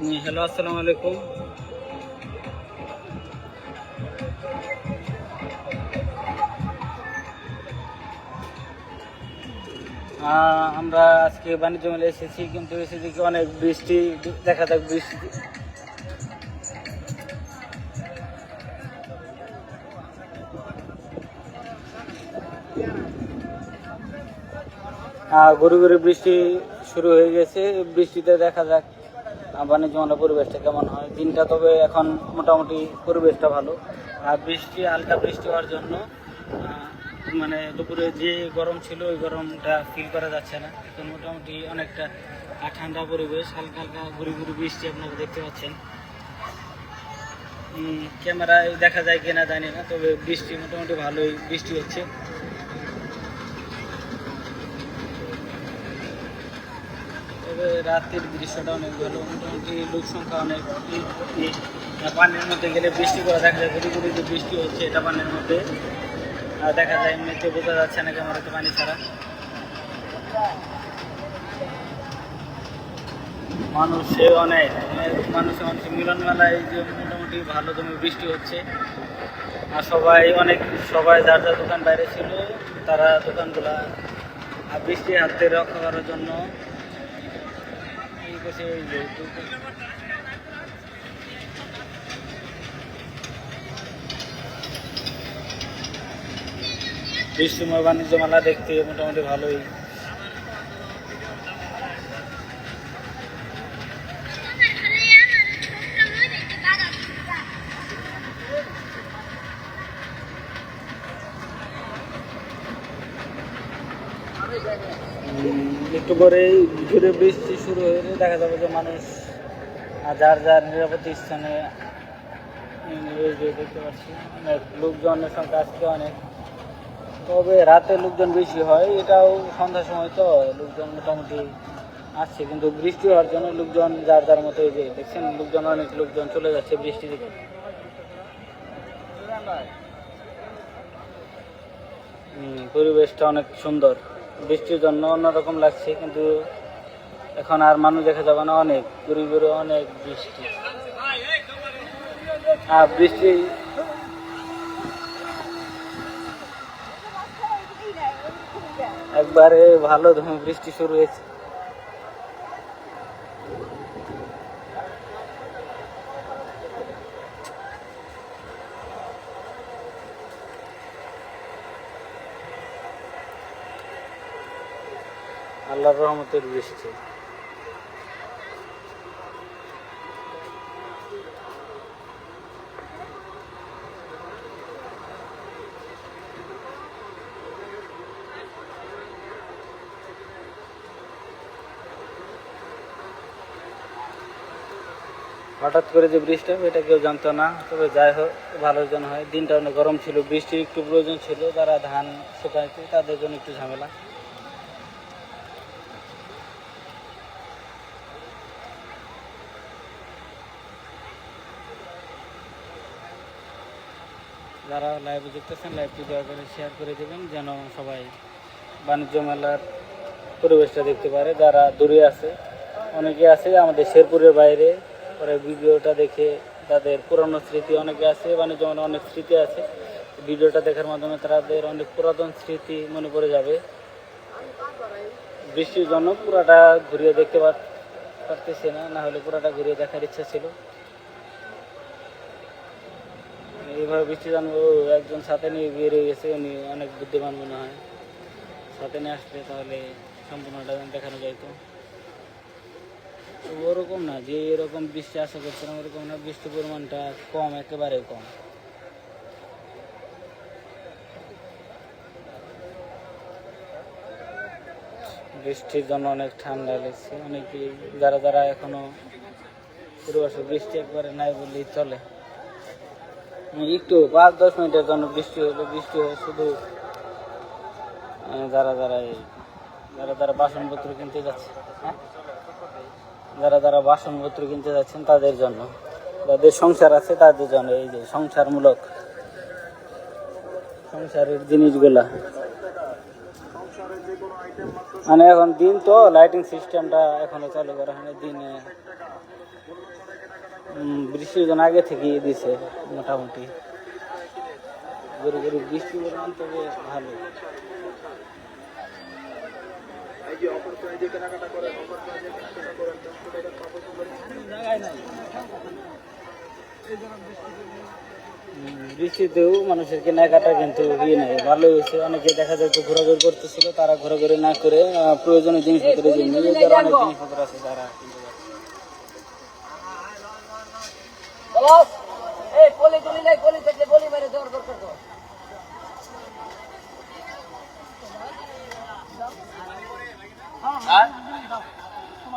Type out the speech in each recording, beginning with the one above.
Hello, আসসালামু আলাইকুম। আমরা আজকে বাণিজ্য মেলে এসেছি, কিন্তু এসে দেখি অনেক বৃষ্টি, দেখা যাক বৃষ্টি। গরু গরু বৃষ্টি শুরু হয়ে গেছে, বৃষ্টিতে দেখা যাক। আহ, বাণিজ্য পরিবেশটা কেমন হয়? দিনটা তবে এখন মোটামুটি পরিবেশটা ভালো। আর বৃষ্টি হালকা বৃষ্টি হওয়ার জন্য মানে দুপুরে যে গরম ছিল ওই গরমটা ফিল করা যাচ্ছে না। এখন মোটামুটি অনেকটা ঠান্ডা পরিবেশ হালকা হালকা ঘুরি ঘুরি বৃষ্টি আপনারা দেখতে পাচ্ছেন। ক্যামেরায় দেখা যায় কিনা জানি না তবে বৃষ্টি মোটামুটি ভালোই বৃষ্টি হচ্ছে। রাতের দৃশ্যটা অনেক ভালো। মোটামুটি লোক সংখ্যা অনেক। পানির মধ্যে গেলে বৃষ্টি করা দেখা যায় ঘুরি যে বৃষ্টি হচ্ছে এটা পানির মধ্যে। দেখা যায় এমনিতে বোঝা যাচ্ছে না ক্যামেরাতে পানি ছাড়া। মানুষে অনেক। মানুষে মানুষের মিলন মেলায় যে মোটামুটি ভালো দমে বৃষ্টি হচ্ছে। আর সবাই অনেক, সবাই যার যার দোকান বাইরে ছিল, তারা দোকানগুলা বৃষ্টির হাত থেকে রক্ষা করার জন্য এই পাশে এই যে বাণিজ্য মেলা দেখতে মোটামুটি ভালোই। একটু পরেই ঘুরে বৃষ্টি শুরু হয়ে দেখা যাবে যে মানুষ যার যার নিরাপদ স্থানে দেখতে পাচ্ছি অনেক লোকজনের সংখ্যা আজকে অনেক। তবে রাতে লোকজন বেশি হয় এটাও সন্ধ্যার সময় তো লোকজন মোটামুটি আসছে। কিন্তু বৃষ্টি হওয়ার জন্য লোকজন যার যার মতো এই যে দেখছেন লোকজন অনেক লোকজন চলে যাচ্ছে বৃষ্টি হুম, পরিবেশটা অনেক সুন্দর। বৃষ্টির জন্য অন্যরকম লাগছে, কিন্তু এখন আর মানুষ দেখা যাবে না, অনেক ঘুরে অনেক বৃষ্টি। আর বৃষ্টি একবারে ভালো বৃষ্টি শুরু হয়েছে। আল্লাহর রহমতের বৃষ্টি হঠাৎ করে যে বৃষ্টি হবে, এটা কেউ জানতো না। তবে যাই হোক, ভালোর জন্য হয়। দিনটা অনেক গরম ছিল, বৃষ্টির একটু প্রয়োজন ছিল। যারা ধান শুকাইছে, তাদের জন্য একটু ঝামেলা। যারা লাইভে দেখতেছেন লাইভটি দয়া করে শেয়ার করে দেবেন, যেন সবাই বাণিজ্য মেলার পরিবেশটা দেখতে পারে। যারা দূরে আছে, অনেকে আছে আমাদের শেরপুরের বাইরে, পরে ভিডিওটা দেখে তাদের পুরনো স্মৃতি অনেকে আছে, বাণিজ্য মেলার অনেক স্মৃতি আছে। ভিডিওটা দেখার মাধ্যমে তাদের অনেক পুরাতন স্মৃতি মনে পড়ে যাবে। বৃষ্টির জন্য পুরাটা ঘুরিয়ে দেখতে পার- পারতেছি না না হলে পুরাটা ঘুরিয়ে দেখার ইচ্ছা ছিল। এইভাবে বৃষ্টি জানব একজন সাথে নিয়ে বেরিয়ে গেছে, উনি অনেক বুদ্ধিমান মনে হয়। সাথে নিয়ে আসলে তাহলে সম্পূর্ণটা দেখানো যাইতো। ওরকম না, যে এরকম বৃষ্টি আশা করছিলাম, ওরকম না, বৃষ্টির পরিমাণটা কম একেবারে কম। বৃষ্টির জন্য অনেক ঠান্ডা লেগেছে অনেকে যারা যারা এখনও পুরো বৃষ্টি একবারে নাই বললেই চলে। একটু পাঁচ, দশ মিনিটের জন্য বৃষ্টি হলো বৃষ্টি হয়ে শুধু যারা যারা এই, যারা যারা বাসনপত্র কিনতে যাচ্ছে হ্যাঁ? যারা যারা বাসনপত্র কিনতে যাচ্ছেন তাদের জন্য যাদের সংসার আছে তাদের জন্য, এই যে সংসারমূলক সংসারের জিনিসগুলা। মানে এখন দিন তো লাইটিং সিস্টেমটা এখনও চালু করা হয়নি, দিনে বৃষ্টির জন্য আগে থেকেই দিছে, মোটামুটি। গরু গরু বৃষ্টি পরিমাণ তবে ভালো বৃষ্টিতেও মানুষের কেনাকাটা কিন্তু ইয়ে নেই ভালো হয়েছে। অনেকে দেখা যায় তো ঘোরাঘুরি করতেছিল, তারা ঘোরাঘুরি না করে প্রয়োজনীয় জিনিসপত্র যে নিজেদের অনেক জিনিসপত্র আছে তারা এই নাই মেরে দেওয়ার দরকার তো।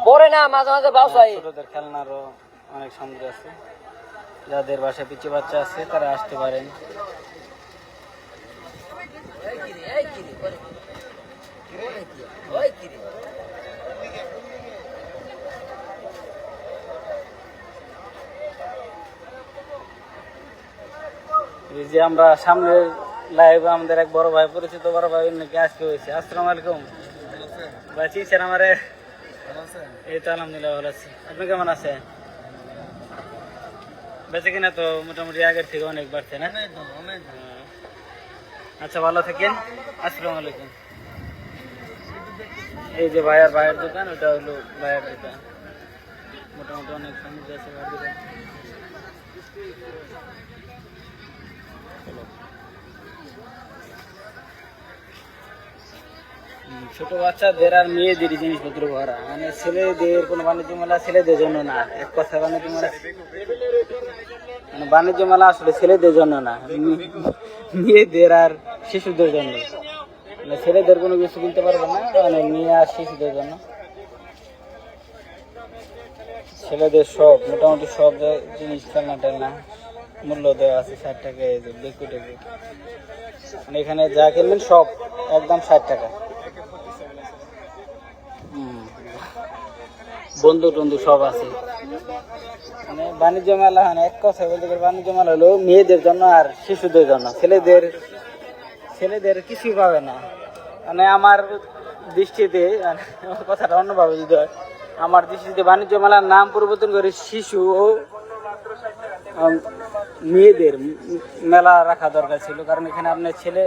পরে না মাঝে মাঝে হয়। ছোটদের খেলনারও অনেক সামগ্রী আছে। যাদের বাসায় পিচি বাচ্চা আছে তারা আসতে পারেন। এই কিরে এই কিরে ওই কিরে যে আমরা সামনের লাইভে আমাদের এক বড় ভাই, পরিচিত বড় ভাই নাকি আজকে হয়েছে। আসসালামু আলাইকুম। ভাই চিনছেন আমারে? এই তো আলহামদুলিল্লাহ ভালো আছি। আপনি কেমন আছেন? বেঁচে কিনা তো মোটামুটি আগের থেকে অনেক বাড়ছে না। আচ্ছা ভালো থাকেন। আসসালামু আলাইকুম। এই যে ভাইয়ার ভাইয়ের দোকান, ওটা হলো ভাইয়ের দোকান। মোটামুটি অনেক সামগ্রী আছে ভাইয়ের দোকান ছোট বাচ্চাদের আর মেয়েদের জিনিসপত্র ভরা। মানে ছেলেদের কোনো বাণিজ্য মেলা ছেলেদের জন্য না, এক কথা বাণিজ্য মেলা মানে বাণিজ্য মেলা আসলে ছেলেদের জন্য না মেয়েদের আর শিশুদের জন্য। মানে ছেলেদের কোনো কিছু কিনতে পারবে না মানে মেয়ে আর শিশুদের জন্য। ছেলেদের সব, মোটামুটি সব জিনিস খেলনা টেলনা মূল্য দেওয়া আছে ষাট টাকা, এই যে টেকু মানে এখানে যা কিনবেন সব একদম ষাট টাকা। বন্ধু টন্ধু সব আছে। মানে বাণিজ্য মেলা মানে এক কথা বলতে গেলে বাণিজ্য মেলা হলো মেয়েদের জন্য আর শিশুদের জন্য। ছেলেদের ছেলেদের কিছুই পাবে না। মানে আমার দৃষ্টিতে মানে কথাটা অন্যভাবে যদি হয়, আমার দৃষ্টিতে বাণিজ্য মেলার নাম পরিবর্তন করে শিশু ও মেয়েদের মেলা রাখা দরকার ছিল, কারণ এখানে আপনার ছেলে,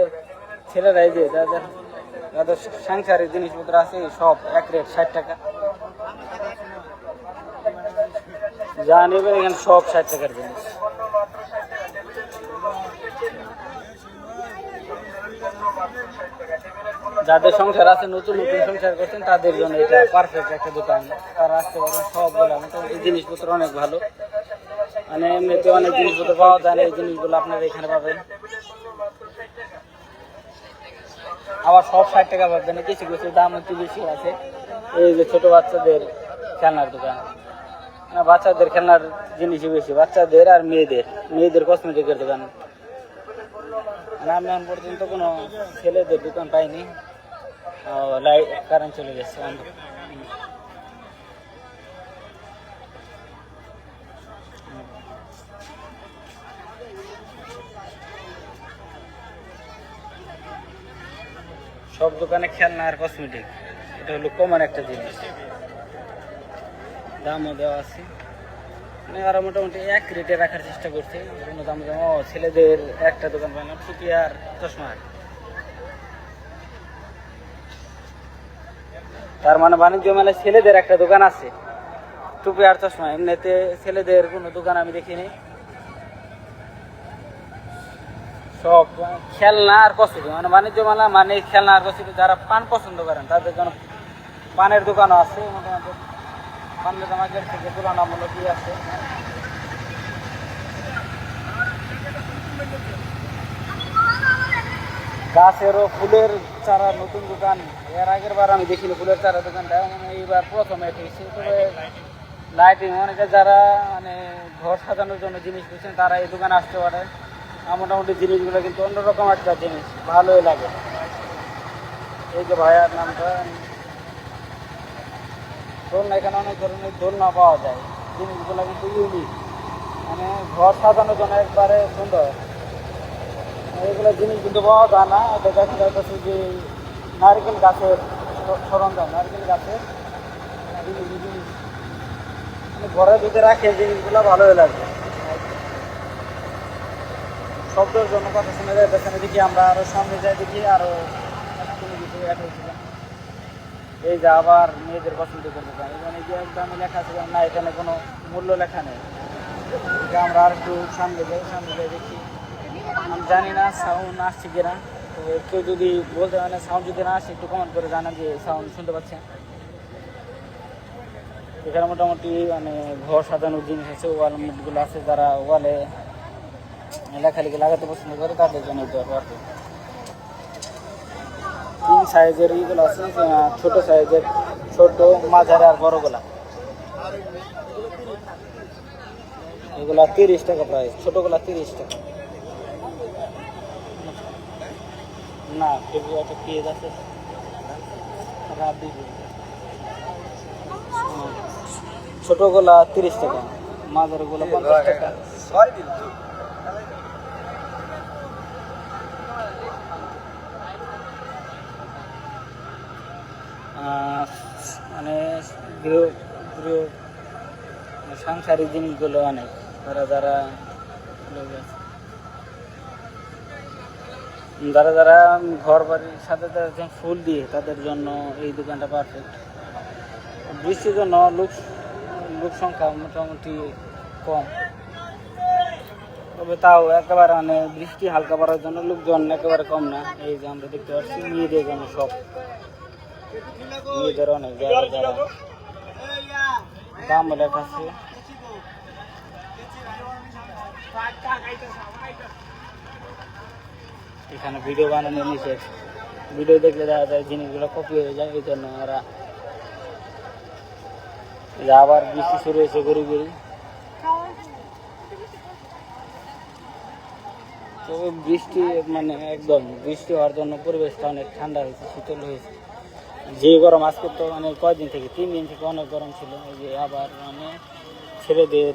ছেলেরাই যে, যাদের যাদের সাংসারিক জিনিসপত্র আছে, সব এক রেট ষাট টাকা। যা নেবেন এখানে সব ষাট টাকার জিনিস। যাদের সংসার আছে, নতুন নতুন সংসার করছেন, তাদের জন্য এটা পারফেক্ট একটা দোকান। তারা আসতে পারেন সবগুলো। মোটামুটি জিনিসপত্র অনেক ভালো। মানে এমনিতে অনেক জিনিসপত্র পাওয়া যায় না, এই জিনিসগুলো আপনারা এখানে পাবেন। আবার সব ষাট টাকা পাবেন, কিছু কিছু দাম একটু বেশি আছে। এই যে ছোট বাচ্চাদের খেলনার দোকান। বাচ্চাদের খেলনার জিনিসই বেশি, বাচ্চাদের আর মেয়েদের মেয়েদের কসমেটিকের দোকান। মানে আমি এখন পর্যন্ত কোনো ছেলেদের দোকান পাইনি। লাইট কারেন্ট চলে গেছে সব দোকানে খেলনা আর কসমেটিক এটা হলো কমন একটা জিনিস। দামও দেওয়া আছে। মানে ওরা মোটামুটি এক রেটে রাখার চেষ্টা করছে। কোনো দাম ও, ছেলেদের একটা দোকান পাইলাম টুপি আর চশমা তার মানে বাণিজ্য মেলায় ছেলেদের একটা দোকান আছে। টুপি আর চশমা। এমনিতে ছেলেদের কোনো দোকান আমি দেখিনি। সব খেলনা আর কসমেটিক মানে বাণিজ্য মেলা মানে খেলনা আর কসমেটিক যারা পান পছন্দ করেন, তাদের জন্য পানের দোকানও আছে, মোটামুটি পানের দাম থেকে তুলনামূলক ই আছে। গাছেরও ফুলের চারা নতুন দোকান, এর আগের বার আমি দেখিনি ফুলের চারা দোকানটা মানে এইবার প্রথমে এসেছি তবে লাইটিং অনেকে যারা মানে ঘর সাজানোর জন্য জিনিস খুঁজছেন, তারা এই দোকানে আসতে পারে। মোটামুটি জিনিসগুলো কিন্তু অন্যরকম একটা জিনিস, ভালোই লাগে। এই যে ভাইয়ার নামটা দোলনা এখানে অনেক ধরনের দোলনা পাওয়া যায়। জিনিসগুলো কিন্তু ইউনিক মানে ঘর সাজানোর জন্য একবারে সুন্দর। এগুলো জিনিস কিন্তু পাওয়া যায় না। দেখা যাচ্ছে যে নারকেল গাছের সরঞ্জাম, নারকেল গাছের। জিনিস। মানে ঘরের ভিতরে রাখে জিনিসগুলো, ভালোই লাগে। শব্দের জন্য কথা শুনে যায় পেছনে দেখি আমরা আরও সামনে যাই দেখি, আরও কোনো কিছু অ্যাড হয়েছিল এই যে আবার মেয়েদের পছন্দ করতে চাই এখানে যে একদম লেখা আছে না, এখানে কোনো মূল্য লেখা নেই। আমরা আর একটু সামনে যাই সামনে যাই দেখি। আমি জানি না সাউন্ড আসছে কিনা। তো কেউ যদি বলতে মানে সাউন্ড যদি না আসে, একটু কমেন্ট করে জানান যে সাউন্ড শুনতে পাচ্ছেন এখানে মোটামুটি মানে ঘর সাজানোর জিনিস আছে ওয়াল মুটগুলো আছে, যারা ওয়ালে লেখালেখি লাগাতে পছন্দ করে, তাদের জন্য কি। তিন সাইজের ইগুলো আছে ছোট সাইজের, ছোট, মাঝারি আর বড়গুলা। এগুলা তিরিশ টাকা প্রাইস ছোটগুলা তিরিশ টাকা। না, এগুলো একটা পেঁয়াজ আছে। রাত দিবি ছোটগুলা তিরিশ টাকা, মাঝারিগুলো পঞ্চাশ টাকা। মানে গৃহ মানে সাংসারিক জিনিসগুলো অনেক। যারা যারা। যারা যারা ঘর বাড়ির সাথে ফুল দিয়ে, তাদের জন্য এই দোকানটা পারফেক্ট বৃষ্টির জন্য লোক লোক সংখ্যা মোটামুটি কম। তবে তাও একেবারে মানে বৃষ্টি হালকা পড়ার জন্য লোকজন একেবারে কম না। এই যে আমরা দেখতে পাচ্ছি, মেয়েদের জন্য সব। মেয়েদের অনেক দাম লেখা আছে এখানে ভিডিও বানানো নিষেধ। ভিডিও দেখলে দেখা যায় জিনিসগুলো কপি হয়ে যায়, এই জন্য ওরা আবার বৃষ্টি শুরু হয়েছে গরু গরু তবে বৃষ্টি মানে একদম বৃষ্টি হওয়ার জন্য পরিবেশটা অনেক ঠান্ডা হয়েছে, শীতল হয়েছে। যে গরম আজকে তো মানে কয়দিন থেকে, তিন দিন থেকে অনেক গরম ছিল যে আবার মানে ছেলেদের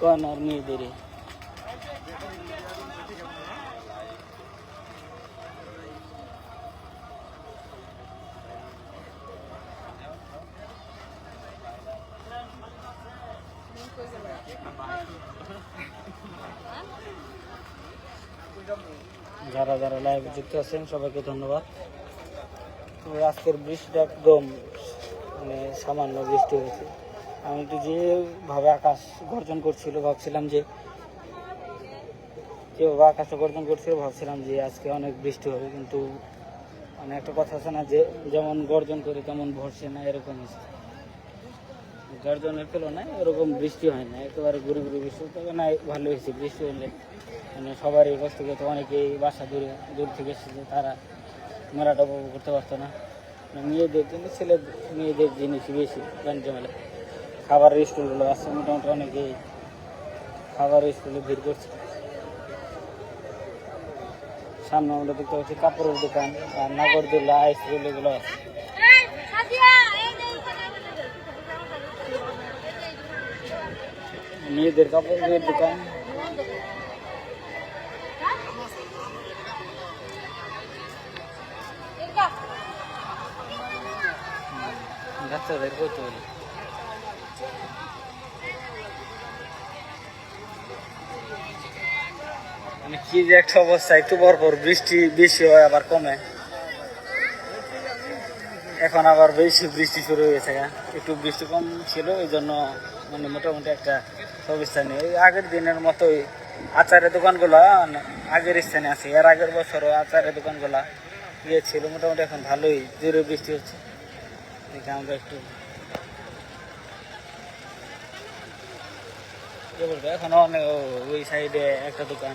কোন আর মেয়েদেরই। যারা যারা লাইভে যুক্ত আছেন, সবাইকে ধন্যবাদ। তো আজকের বৃষ্টিটা একদম মানে সামান্য বৃষ্টি হয়েছে। আমি তো যেভাবে আকাশ গর্জন করছিল, ভাবছিলাম যে, যেভাবে আকাশে গর্জন করছিল, ভাবছিলাম যে আজকে অনেক বৃষ্টি হবে, কিন্তু মানে একটা কথা আছে না যে, যেমন গর্জন করে তেমন ভরসে না এরকম হয়েছে গর্জনের তুলনায় এরকম বৃষ্টি হয় না, একেবারে ঘুরে ঘুরে বৃষ্টি, তবে না ভালো হয়েছে বৃষ্টি হলে। মানে সবারই কষ্ট করতে অনেকেই বাসা দূরে, দূর থেকে এসেছে, তারা মেলাটা উপভোগ করতে পারতো না। মানে মেয়েদের জন্য ছেলে, মেয়েদের জিনিস বেশি বাণিজ্য মেলা খাবারের স্টলগুলো আছে, মোটামুটি অনেকেই খাবারের স্টলে ভিড় করছে। সামনে আমরা দেখতে পাচ্ছি কাপড়ের দোকান, আর নাগরদোলা আইসক্রিম এগুলো আছে। মেয়েদের কাপড়ের দোকান। বাচ্চাদের মানে কি যে একটা অবস্থা একটু পর পর বৃষ্টি বেশি হয় আবার কমে। এখন আবার বেশি বৃষ্টি শুরু হয়েছে গা। একটু বৃষ্টি কম ছিল এই জন্য মানে মোটামুটি একটা অবস্থা নেই ওই আগের দিনের মতোই আচারের দোকানগুলা, আগের স্থানে আছে, এর আগের বছরও আচারের দোকানগুলা ইয়ে ছিল মোটামুটি এখন ভালোই, জোরে বৃষ্টি হচ্ছে। দেখি আমরা একটু। এখন অনেক ওই সাইডে একটা দোকান।